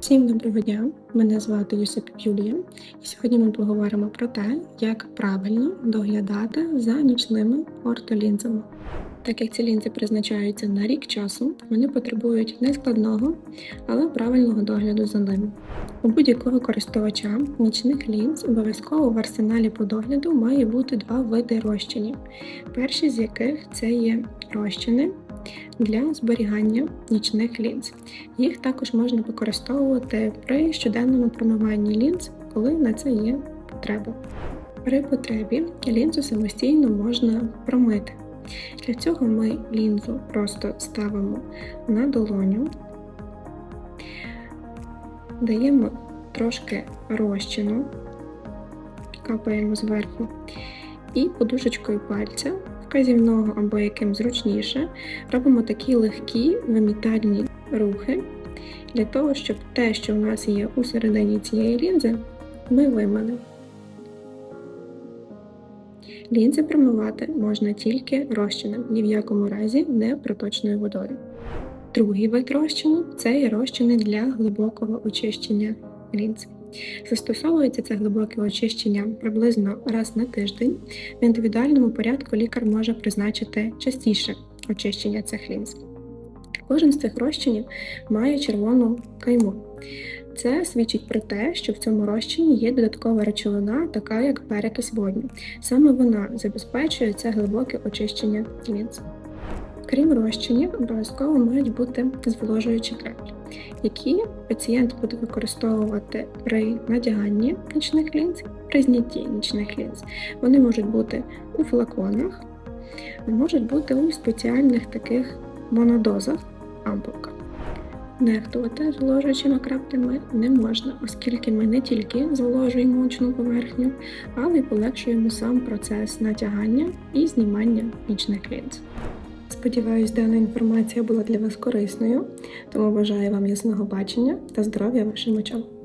Всім доброго дня! Мене звати Юсип Юлія, і сьогодні ми поговоримо про те, як правильно доглядати за нічними ортолінзами. Так як ці лінзи призначаються на рік часу, вони потребують нескладного, але правильного догляду за ними. У будь-якого користувача нічних лінз обов'язково в арсеналі по догляду має бути два види розчинів. Перші з яких це є розчини для зберігання нічних лінз. Їх також можна використовувати при щоденному промиванні лінз, коли на це є потреба. При потребі лінзу самостійно можна промити. Для цього ми лінзу просто ставимо на долоню, даємо трошки розчину, капаємо зверху, і подушечкою пальця, вказівного або яким зручніше, робимо такі легкі вимітальні рухи для того, щоб те, що в нас є у середині цієї лінзи, ми вимили. Лінзи промивати можна тільки розчином, ні в якому разі не проточною водою. Другий вид розчину це є розчини для глибокого очищення лінз. Застосовується це глибоке очищення приблизно раз на тиждень. В індивідуальному порядку лікар може призначити частіше очищення цих лінз. Кожен з цих розчинів має червону кайму. Це свідчить про те, що в цьому розчині є додаткова речовина, така як перекись водню. Саме вона забезпечує це глибоке очищення лінз. Крім розчинів, обов'язково мають бути зволожуючі краплі, які пацієнт буде використовувати при надяганні нічних лінз, при знятті нічних лінз. Вони можуть бути у флаконах, можуть бути у спеціальних таких монодозах ампулках. Нехтувати зволожуючими краплями не можна, оскільки ми не тільки зволожуємо очну поверхню, але й полегшуємо сам процес натягання і знімання нічних лінз. Сподіваюсь, дана інформація була для вас корисною, тому бажаю вам ясного бачення та здоров'я вашим очам.